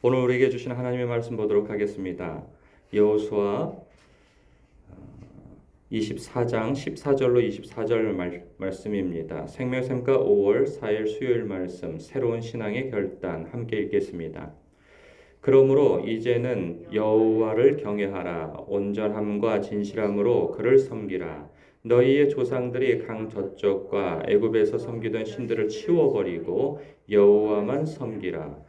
오늘 우리에게 주신 하나님의 말씀 보도록 하겠습니다. 여호수아 24장 14절로 24절 말, 말씀입니다. 생명샘과 5월 4일 수요일 말씀 새로운 신앙의 결단 함께 읽겠습니다. 그러므로 이제는 여호와를 경외하라 온전함과 진실함으로 그를 섬기라 너희의 조상들이 강 저쪽과 애굽에서 섬기던 신들을 치워버리고 여호와만 섬기라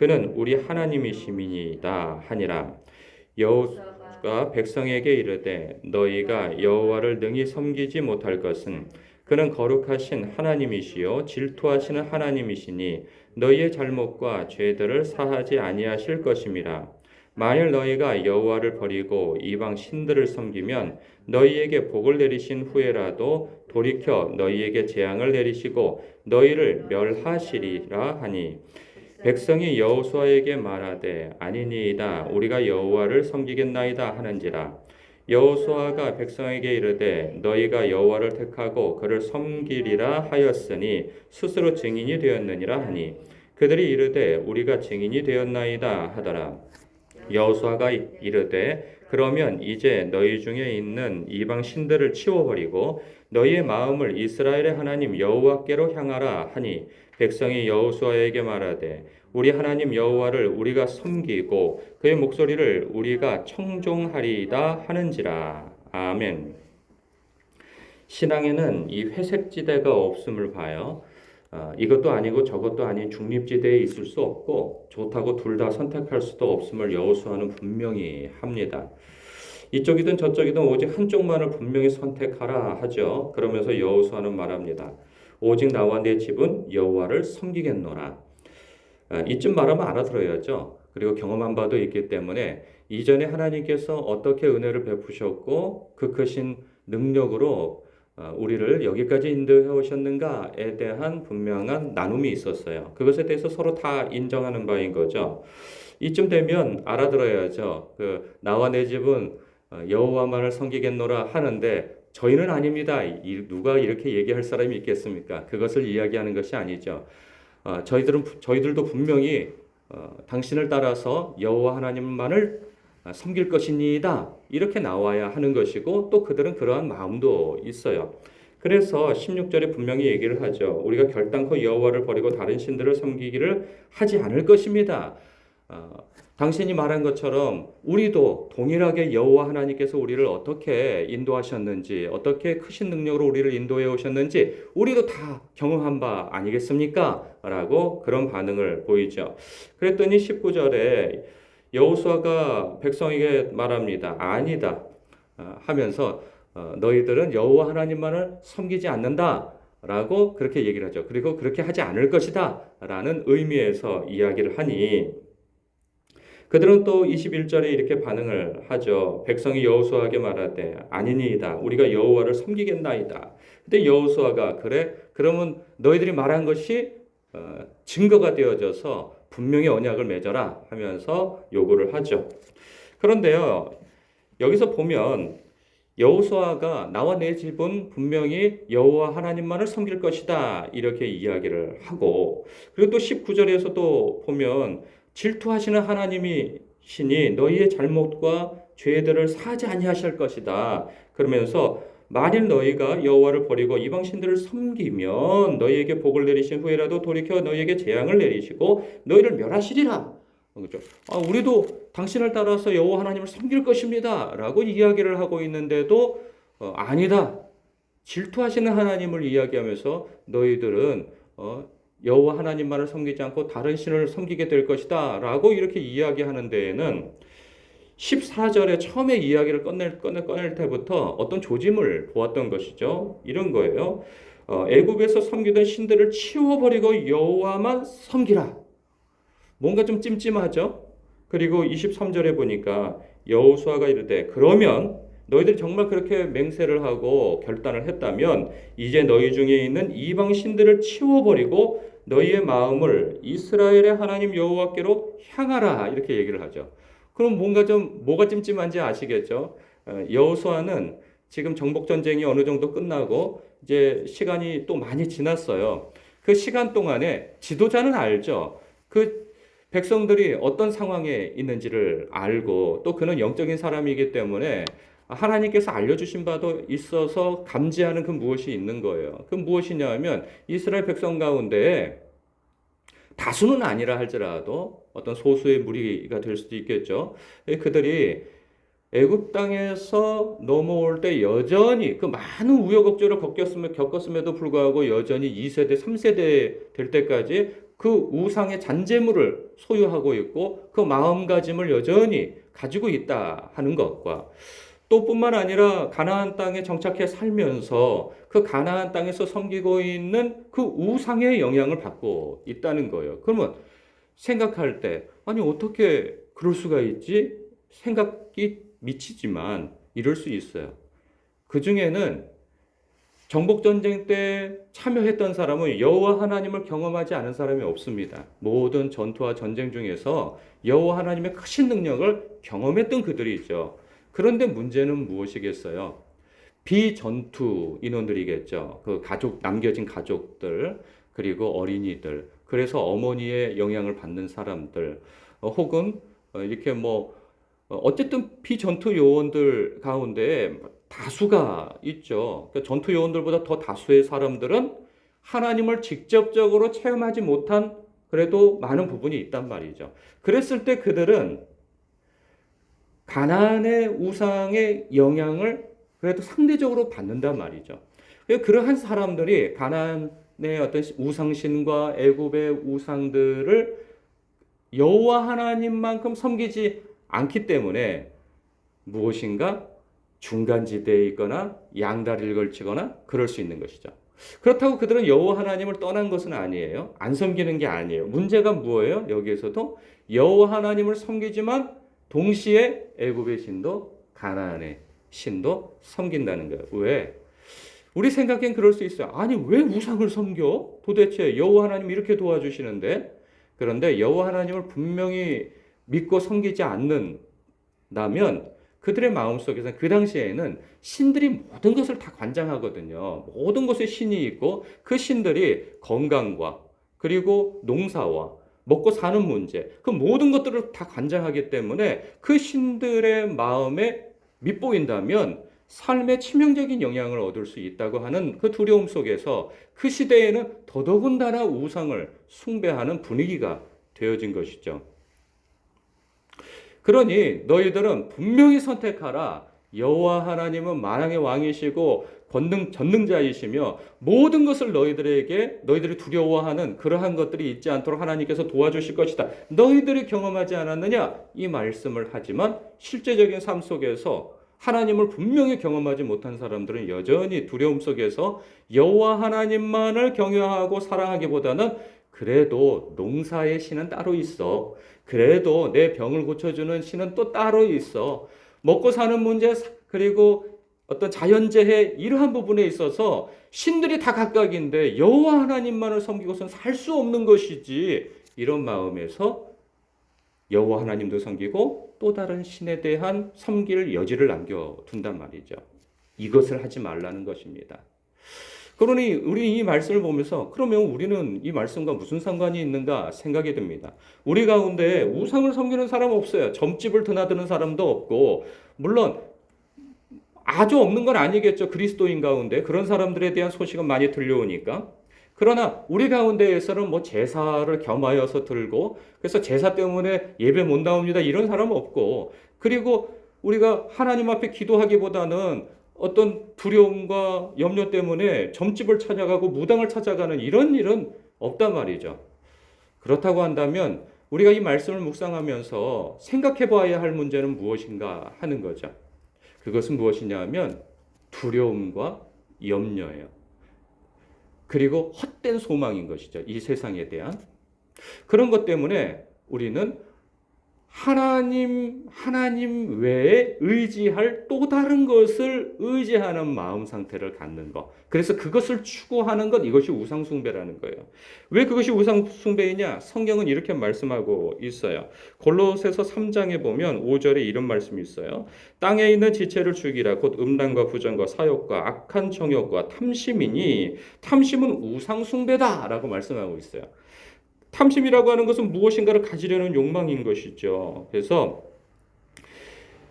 그는 우리 하나님이시미니이다 하니라. 여호가 백성에게 이르되 너희가 여호와를 능히 섬기지 못할 것은 그는 거룩하신 하나님이시요 질투하시는 하나님이시니 너희의 잘못과 죄들을 사하지 아니하실 것임이라. 만일 너희가 여호와를 버리고 이방 신들을 섬기면 너희에게 복을 내리신 후에라도 돌이켜 너희에게 재앙을 내리시고 너희를 멸하시리라 하니 백성이 여호수아에게 말하되 아니니이다. 우리가 여호와를 섬기겠나이다 하는지라. 여호수아가 백성에게 이르되 너희가 여호와를 택하고 그를 섬기리라 하였으니 스스로 증인이 되었느니라 하니. 그들이 이르되 우리가 증인이 되었나이다 하더라. 여호수아가 이르되 그러면 이제 너희 중에 있는 이방 신들을 치워버리고 너희의 마음을 이스라엘의 하나님 여호와께로 향하라 하니 백성이 여호수아에게 말하되 우리 하나님 여호와를 우리가 섬기고 그의 목소리를 우리가 청종하리이다 하는지라 아멘. 신앙에는 이 회색지대가 없음을 봐요. 어, 이것도 아니고 저것도 아닌 중립지대에 있을 수 없고 좋다고 둘 다 선택할 수도 없음을 여호수아는 분명히 합니다. 이쪽이든 저쪽이든 오직 한쪽만을 분명히 선택하라 하죠. 그러면서 여호수아는 말합니다. 오직 나와 내 집은 여호와를 섬기겠노라. 아, 이쯤 말하면 알아들어야죠. 그리고 경험한 바도 있기 때문에 이전에 하나님께서 어떻게 은혜를 베푸셨고 그 크신 능력으로 어, 우리를 여기까지 인도해 오셨는가에 대한 분명한 나눔이 있었어요. 그것에 대해서 서로 다 인정하는 바인 거죠. 이쯤 되면 알아들어야죠. 그 나와 내 집은 어, 여호와만을 섬기겠노라 하는데 저희는 아닙니다. 누가 이렇게 얘기할 사람이 있겠습니까? 그것을 이야기하는 것이 아니죠. 어, 저희들은 저희들도 분명히 당신을 따라서 여호와 하나님만을 아, 섬길 것이니다. 이렇게 나와야 하는 것이고 또 그들은 그러한 마음도 있어요. 그래서 16절에 분명히 얘기를 하죠. 우리가 결단코 여호와를 버리고 다른 신들을 섬기기를 하지 않을 것입니다. 어, 당신이 말한 것처럼 우리도 동일하게 여호와 하나님께서 우리를 어떻게 인도하셨는지 어떻게 크신 능력으로 우리를 인도해 오셨는지 우리도 다 경험한 바 아니겠습니까? 라고 그런 반응을 보이죠. 그랬더니 19절에 여호수아가 백성에게 말합니다. 아니다 어, 하면서 어, 너희들은 여호와 하나님만을 섬기지 않는다. 라고 그렇게 얘기를 하죠. 그리고 그렇게 하지 않을 것이다. 라는 의미에서 이야기를 하니 그들은 또 21절에 이렇게 반응을 하죠. 백성이 여호수아에게 말하되 아니니이다. 우리가 여호와를 섬기겠나이다. 근데 여호수아가 그래? 그러면 너희들이 말한 것이 어, 증거가 되어져서 분명히 언약을 맺어라 하면서 요구를 하죠. 그런데요. 여기서 보면 여호수아가 나와 내 집은 분명히 여호와 하나님만을 섬길 것이다 이렇게 이야기를 하고 그리고 또 19절에서도 보면 질투하시는 하나님이시니 너희의 잘못과 죄들을 사지 아니하실 것이다 그러면서 만일 너희가 여호와를 버리고 이방 신들을 섬기면 너희에게 복을 내리신 후에라도 돌이켜 너희에게 재앙을 내리시고 너희를 멸하시리라. 그렇죠? 아, 우리도 당신을 따라서 여호와 하나님을 섬길 것입니다라고 이야기를 하고 있는데도 어, 아니다. 질투하시는 하나님을 이야기하면서 너희들은 어, 여호와 하나님만을 섬기지 않고 다른 신을 섬기게 될 것이다라고 이렇게 이야기하는 데에는 14절에 처음에 이야기를 꺼낼, 꺼낼, 꺼낼 때부터 어떤 조짐을 보았던 것이죠. 이런 거예요. 어, 애굽에서 섬기던 신들을 치워버리고 여호와만 섬기라. 뭔가 좀 찜찜하죠. 그리고 23절에 보니까 여호수아가 이르되 그러면 너희들이 정말 그렇게 맹세를 하고 결단을 했다면 이제 너희 중에 있는 이방 신들을 치워버리고 너희의 마음을 이스라엘의 하나님 여호와께로 향하라 이렇게 얘기를 하죠. 그럼 뭔가 좀 뭐가 찜찜한지 아시겠죠? 어, 여호수아는 지금 정복 전쟁이 어느 정도 끝나고 이제 시간이 또 많이 지났어요. 그 시간 동안에 지도자는 알죠. 그 백성들이 어떤 상황에 있는지를 알고 또 그는 영적인 사람이기 때문에 하나님께서 알려주신 바도 있어서 감지하는 그 무엇이 있는 거예요. 그 무엇이냐면 이스라엘 백성 가운데 다수는 아니라 할지라도 어떤 소수의 무리가 될 수도 있겠죠. 그들이 애굽 땅에서 넘어올 때 여전히 그 많은 우여곡절을 겪었음에, 겪었음에도 불구하고 여전히 2세대, 3세대 될 때까지 그 우상의 잔재물을 소유하고 있고 그 마음가짐을 여전히 가지고 있다 하는 것과 또 뿐만 아니라 가나안 땅에 정착해 살면서 그 가나안 땅에서 섬기고 있는 그 우상의 영향을 받고 있다는 거예요. 그러면 생각할 때 아니 어떻게 그럴 수가 있지? 생각이 미치지만 이럴 수 있어요. 그 중에는 정복 전쟁 때 참여했던 사람은 여호와 하나님을 경험하지 않은 사람이 없습니다. 모든 전투와 전쟁 중에서 여호와 하나님의 크신 능력을 경험했던 그들이 있죠. 그런데 문제는 무엇이겠어요? 비전투 인원들이겠죠. 그 가족 남겨진 가족들 그리고 어린이들 그래서 어머니의 영향을 받는 사람들 어, 혹은 어, 이렇게 뭐 어, 어쨌든 비전투 요원들 가운데 다수가 있죠. 그러니까 전투 요원들보다 더 다수의 사람들은 하나님을 직접적으로 체험하지 못한 그래도 많은 부분이 있단 말이죠. 그랬을 때 그들은 가나안의 우상의 영향을 그래도 상대적으로 받는단 말이죠. 그러한 사람들이 가나안의 어떤 우상신과 애굽의 우상들을 여호와 하나님만큼 섬기지 않기 때문에 무엇인가 중간 지대에 있거나 양다리를 걸치거나 그럴 수 있는 것이죠. 그렇다고 그들은 여호와 하나님을 떠난 것은 아니에요. 안 섬기는 게 아니에요. 문제가 뭐예요? 여기에서도 여호와 하나님을 섬기지만 동시에 애굽의 신도 가나안의 신도 섬긴다는 거예요. 왜? 우리 생각엔 그럴 수 있어요. 아니 왜 우상을 섬겨? 도대체 여호와 하나님 이렇게 도와주시는데 그런데 여호와 하나님을 분명히 믿고 섬기지 않는다면 그들의 마음속에서는 그 당시에는 신들이 모든 것을 다 관장하거든요. 모든 것에 신이 있고 그 신들이 건강과 그리고 농사와 먹고 사는 문제, 그 모든 것들을 다 관장하기 때문에 그 신들의 마음에 밑보인다면 삶에 치명적인 영향을 얻을 수 있다고 하는 그 두려움 속에서 그 시대에는 더더군다나 우상을 숭배하는 분위기가 되어진 것이죠. 그러니 너희들은 분명히 선택하라. 여호와 하나님은 만왕의 왕이시고 권능 전능자이시며 모든 것을 너희들에게 너희들이 두려워하는 그러한 것들이 있지 않도록 하나님께서 도와주실 것이다. 너희들이 경험하지 않았느냐? 이 말씀을 하지만 실제적인 삶 속에서 하나님을 분명히 경험하지 못한 사람들은 여전히 두려움 속에서 여호와 하나님만을 경외하고 사랑하기보다는 그래도 농사의 신은 따로 있어. 그래도 내 병을 고쳐주는 신은 또 따로 있어. 먹고 사는 문제, 그리고 어떤 자연재해 이러한 부분에 있어서 신들이 다 각각인데 여호와 하나님만을 섬기고선 살 수 없는 것이지. 이런 마음에서 여호와 하나님도 섬기고 또 다른 신에 대한 섬길 여지를 남겨둔단 말이죠. 이것을 하지 말라는 것입니다. 그러니 우리 이 말씀을 보면서 그러면 우리는 이 말씀과 무슨 상관이 있는가 생각이 듭니다. 우리 가운데 우상을 섬기는 사람 없어요. 점집을 드나드는 사람도 없고 물론 아주 없는 건 아니겠죠. 그리스도인 가운데 그런 사람들에 대한 소식은 많이 들려오니까 그러나 우리 가운데에서는 뭐 제사를 겸하여서 들고 그래서 제사 때문에 예배 못 나옵니다. 이런 사람은 없고 그리고 우리가 하나님 앞에 기도하기보다는 어떤 두려움과 염려 때문에 점집을 찾아가고 무당을 찾아가는 이런 일은 없단 말이죠. 그렇다고 한다면 우리가 이 말씀을 묵상하면서 생각해 봐야 할 문제는 무엇인가 하는 거죠. 그것은 무엇이냐 하면 두려움과 염려예요. 그리고 헛된 소망인 것이죠. 이 세상에 대한. 그런 것 때문에 우리는 하나님, 하나님 외에 의지할 또 다른 것을 의지하는 마음 상태를 갖는 것. 그래서 그것을 추구하는 것, 이것이 우상숭배라는 거예요. 왜 그것이 우상숭배이냐? 성경은 이렇게 말씀하고 있어요. 골로새서 3장에 보면 5절에 이런 말씀이 있어요. 땅에 있는 지체를 죽이라 곧 음란과 부정과 사욕과 악한 정욕과 탐심이니 탐심은 우상숭배다 라고 말씀하고 있어요. 탐심이라고 하는 것은 무엇인가를 가지려는 욕망인 것이죠. 그래서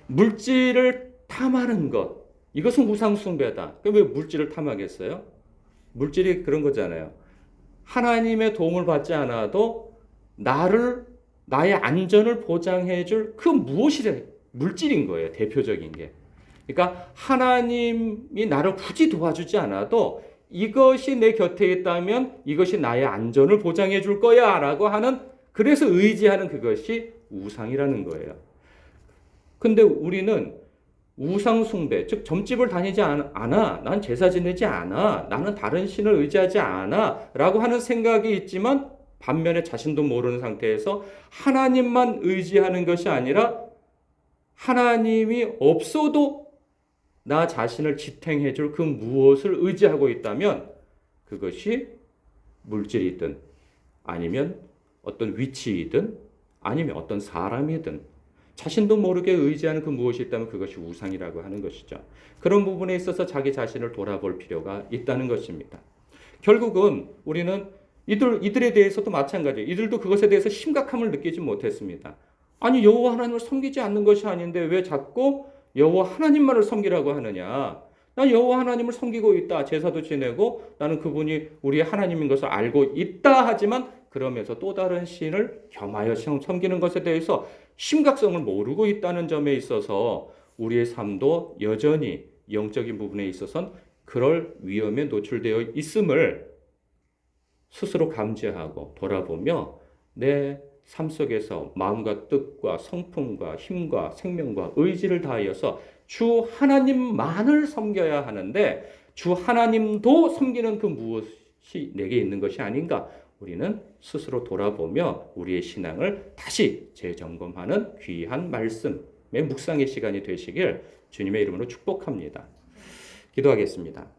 물질을 탐하는 것 이것은 우상숭배다. 그럼 왜 물질을 탐하겠어요? 물질이 그런 거잖아요. 하나님의 도움을 받지 않아도 나를 나의 안전을 보장해 줄 그 무엇이래 물질인 거예요. 대표적인 게. 그러니까 하나님이 나를 굳이 도와주지 않아도 이것이 내 곁에 있다면 이것이 나의 안전을 보장해 줄 거야 라고 하는 그래서 의지하는 그것이 우상이라는 거예요. 근데 우리는 우상 숭배, 즉 점집을 다니지 않- 않아, 난 제사 지내지 않아, 나는 다른 신을 의지하지 않아. 라고 하는 생각이 있지만 반면에 자신도 모르는 상태에서 하나님만 의지하는 것이 아니라 하나님이 없어도 나 자신을 지탱해 줄 그 무엇을 의지하고 있다면 그것이 물질이든 아니면 어떤 위치이든 아니면 어떤 사람이든 자신도 모르게 의지하는 그 무엇이 있다면 그것이 우상이라고 하는 것이죠. 그런 부분에 있어서 자기 자신을 돌아볼 필요가 있다는 것입니다. 결국은 우리는 이들 이들에 대해서도 마찬가지예요. 이들도 그것에 대해서 심각함을 느끼지 못했습니다. 아니 여호와 하나님을 섬기지 않는 것이 아닌데 왜 자꾸 여호와 하나님만을 섬기라고 하느냐? 나 여호와 하나님을 섬기고 있다. 제사도 지내고 나는 그분이 우리의 하나님인 것을 알고 있다 하지만 그러면서 또 다른 신을 겸하여 섬기는 것에 대해서 심각성을 모르고 있다는 점에 있어서 우리의 삶도 여전히 영적인 부분에 있어서는 그럴 위험에 노출되어 있음을 스스로 감지하고 돌아보며 내 삶 속에서 마음과 뜻과 성품과 힘과 생명과 의지를 다하여서 주 하나님만을 섬겨야 하는데 주 하나님도 섬기는 그 무엇이 내게 있는 것이 아닌가 우리는 스스로 돌아보며 우리의 신앙을 다시 재점검하는 귀한 말씀의 묵상의 시간이 되시길 주님의 이름으로 축복합니다. 기도하겠습니다.